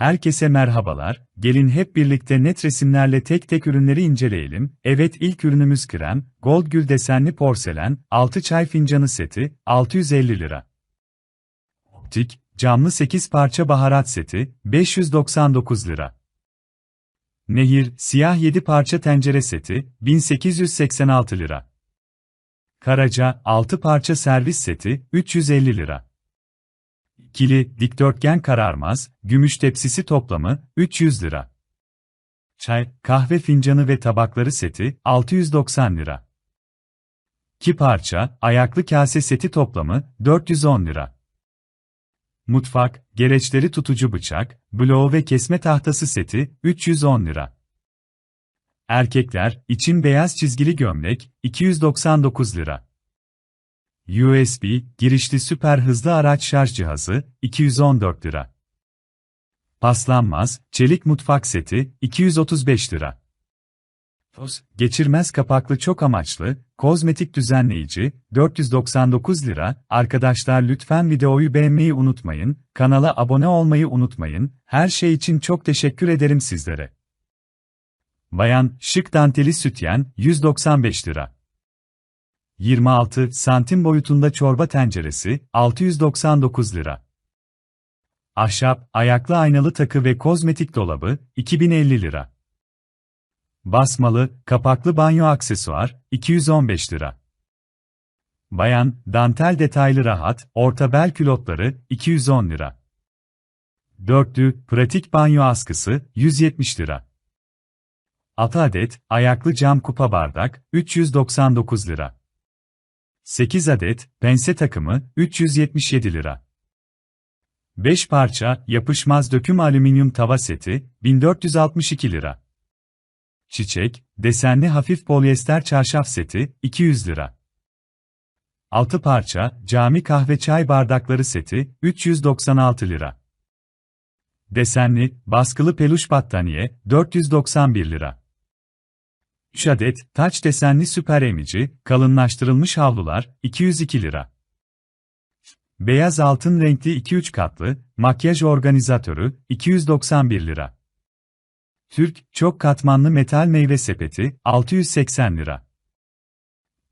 Herkese merhabalar, gelin hep birlikte net resimlerle tek tek ürünleri inceleyelim. Evet ilk ürünümüz krem, gold gül desenli porselen, 6 çay fincanı seti, 650 lira. Optik, camlı 8 parça baharat seti, 599 lira. Nehir, siyah 7 parça tencere seti, 1886 lira. Karaca, 6 parça servis seti, 350 lira. Kili, dikdörtgen kararmaz, gümüş tepsisi toplamı, 300 lira. Çay, kahve fincanı ve tabakları seti, 690 lira. 2 parça, ayaklı kase seti toplamı, 410 lira. Mutfak, gereçleri tutucu bıçak, bloğu ve kesme tahtası seti, 310 lira. Erkekler, için beyaz çizgili gömlek, 299 lira. USB, girişli süper hızlı araç şarj cihazı, 214 lira. Paslanmaz, çelik mutfak seti, 235 lira. Toz, geçirmez kapaklı çok amaçlı, kozmetik düzenleyici, 499 lira. Arkadaşlar lütfen videoyu beğenmeyi unutmayın, kanala abone olmayı unutmayın, her şey için çok teşekkür ederim sizlere. Bayan, şık danteli sütyen, 195 lira. 26 santim boyutunda çorba tenceresi, 699 lira. Ahşap, ayaklı aynalı takı ve kozmetik dolabı, 2050 lira. Basmalı, kapaklı banyo aksesuar, 215 lira. Bayan, dantel detaylı rahat, orta bel külotları, 210 lira. Dörtlü, pratik banyo askısı, 170 lira. 6 adet, ayaklı cam kupa bardak, 399 lira. 8 adet, pense takımı, 377 lira. 5 parça, yapışmaz döküm alüminyum tava seti, 1462 lira. Çiçek, desenli hafif polyester çarşaf seti, 200 lira. 6 parça, cami kahve çay bardakları seti, 396 lira. Desenli, baskılı peluş battaniye, 491 lira. 3 adet taç desenli süper emici, kalınlaştırılmış havlular, 202 lira. Beyaz altın renkli 2-3 katlı, makyaj organizatörü, 291 lira. Türk, çok katmanlı metal meyve sepeti, 680 lira.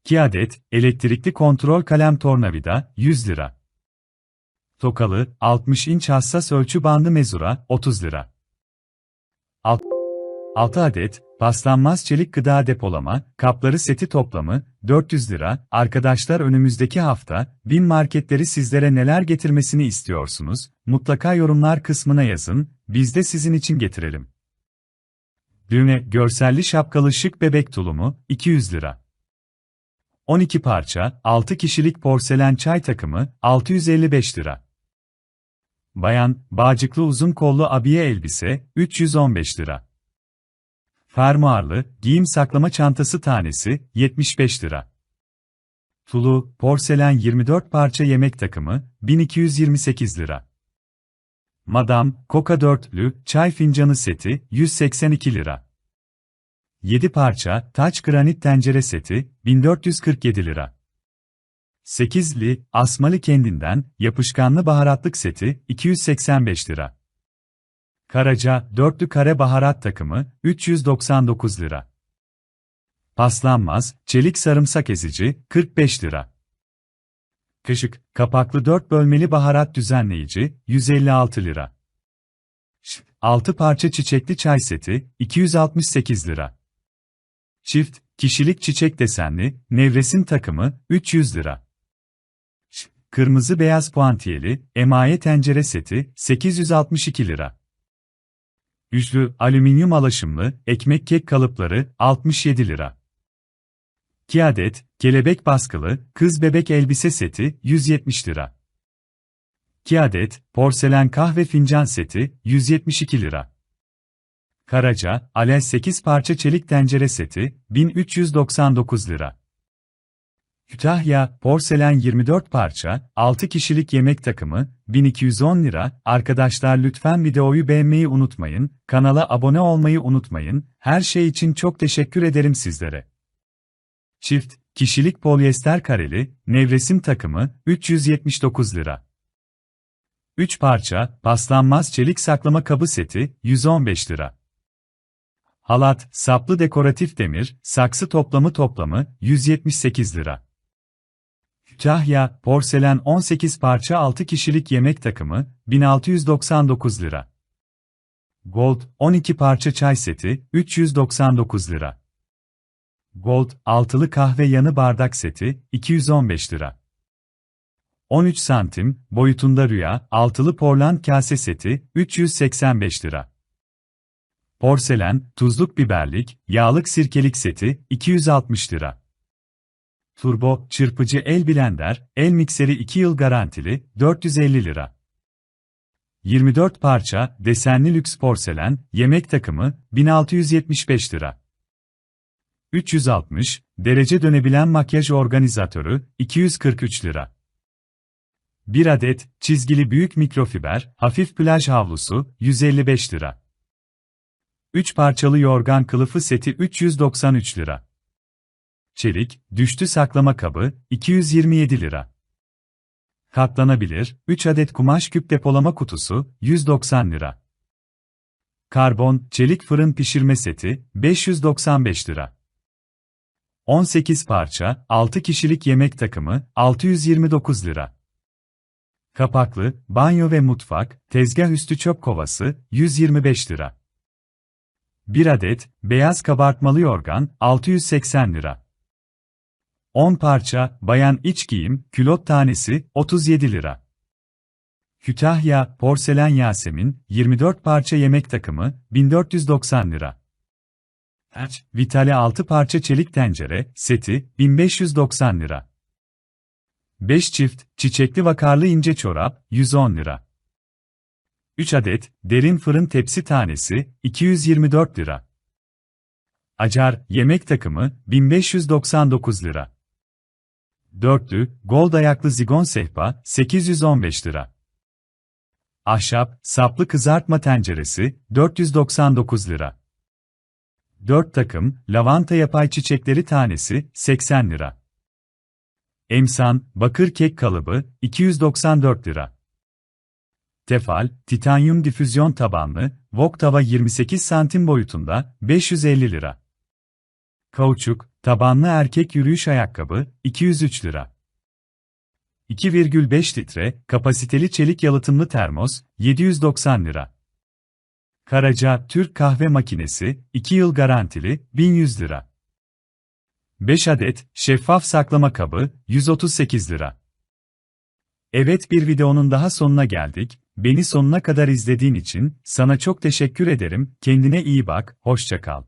2 adet, elektrikli kontrol kalem tornavida, 100 lira. Tokalı, 60 inç hassas ölçü bandı mezura, 30 lira. 6 adet, paslanmaz çelik gıda depolama, kapları seti toplamı, 400 lira. Arkadaşlar önümüzdeki hafta, bin marketleri sizlere neler getirmesini istiyorsunuz? Mutlaka yorumlar kısmına yazın, biz de sizin için getirelim. Düğme, görselli şapkalı şık bebek tulumu, 200 lira. 12 parça, 6 kişilik porselen çay takımı, 655 lira. Bayan, bağcıklı uzun kollu abiye elbise, 315 lira. Fermuarlı, giyim saklama çantası tanesi, 75 lira. Tulu, porselen 24 parça yemek takımı, 1228 lira. Madam, Coca dörtlü, çay fincanı seti, 182 lira. 7 parça, taç granit tencere seti, 1447 lira. 8'li, asmalı kendinden, yapışkanlı baharatlık seti, 285 lira. Karaca, dörtlü kare baharat takımı, 399 lira. Paslanmaz, çelik sarımsak ezici, 45 lira. Kaşık, kapaklı 4 bölmeli baharat düzenleyici, 156 lira. 6 parça çiçekli çay seti, 268 lira. Çift, kişilik çiçek desenli, nevresim takımı, 300 lira. Kırmızı beyaz puantiyeli, emaye tencere seti, 862 lira. Üçlü, alüminyum alaşımlı, ekmek kek kalıpları, 67 lira. 2 adet, kelebek baskılı, kız bebek elbise seti, 170 lira. 2 adet, porselen kahve fincan seti, 172 lira. Karaca, alel 8 parça çelik tencere seti, 1399 lira. Kütahya, porselen 24 parça, 6 kişilik yemek takımı, 1210 lira. Arkadaşlar lütfen videoyu beğenmeyi unutmayın, kanala abone olmayı unutmayın, her şey için çok teşekkür ederim sizlere. Çift, kişilik polyester kareli, nevresim takımı, 379 lira. 3 parça, paslanmaz çelik saklama kabı seti, 115 lira. Halat, saplı dekoratif demir, saksı toplamı toplamı, 178 lira. Kütahya, porselen 18 parça 6 kişilik yemek takımı, 1699 lira. Gold, 12 parça çay seti, 399 lira. Gold, altılı kahve yanı bardak seti, 215 lira. 13 santim, boyutunda rüya, altılı porland kase seti, 385 lira. Porselen, tuzluk biberlik, yağlık sirkelik seti, 260 lira. Turbo, çırpıcı el blender, el mikseri 2 yıl garantili, 450 lira. 24 parça, desenli lüks porselen, yemek takımı, 1675 lira. 360, derece dönebilen makyaj organizatörü, 243 lira. 1 adet, çizgili büyük mikrofiber, hafif plaj havlusu, 155 lira. 3 parçalı yorgan kılıfı seti 393 lira. Çelik, düştü saklama kabı, 227 lira. Katlanabilir, 3 adet kumaş küp depolama kutusu, 190 lira. Karbon, çelik fırın pişirme seti, 595 lira. 18 parça, 6 kişilik yemek takımı, 629 lira. Kapaklı, banyo ve mutfak, tezgah üstü çöp kovası, 125 lira. 1 adet, beyaz kabartmalı yorgan, 680 lira. 10 parça, bayan iç giyim, külot tanesi, 37 lira. Kütahya, porselen Yasemin, 24 parça yemek takımı, 1490 lira. Taç, Vitale 6 parça çelik tencere, seti, 1590 lira. 5 çift, çiçekli vakarlı ince çorap, 110 lira. 3 adet, derin fırın tepsi tanesi, 224 lira. Acar, yemek takımı, 1599 lira. Dörtlü, gold ayaklı zigon sehpa, 815 lira. Ahşap, saplı kızartma tenceresi, 499 lira. 4 takım, lavanta yapay çiçekleri tanesi, 80 lira. Emsan, bakır kek kalıbı, 294 lira. Tefal, titanyum difüzyon tabanlı, wok tava 28 santim boyutunda, 550 lira. Kauçuk, tabanlı erkek yürüyüş ayakkabı, 203 lira. 2,5 litre, kapasiteli çelik yalıtımlı termos, 790 lira. Karaca, Türk kahve makinesi, 2 yıl garantili, 1100 lira. 5 adet, şeffaf saklama kabı, 138 lira. Evet bir videonun daha sonuna geldik, beni sonuna kadar izlediğin için, sana çok teşekkür ederim, kendine iyi bak, hoşça kal.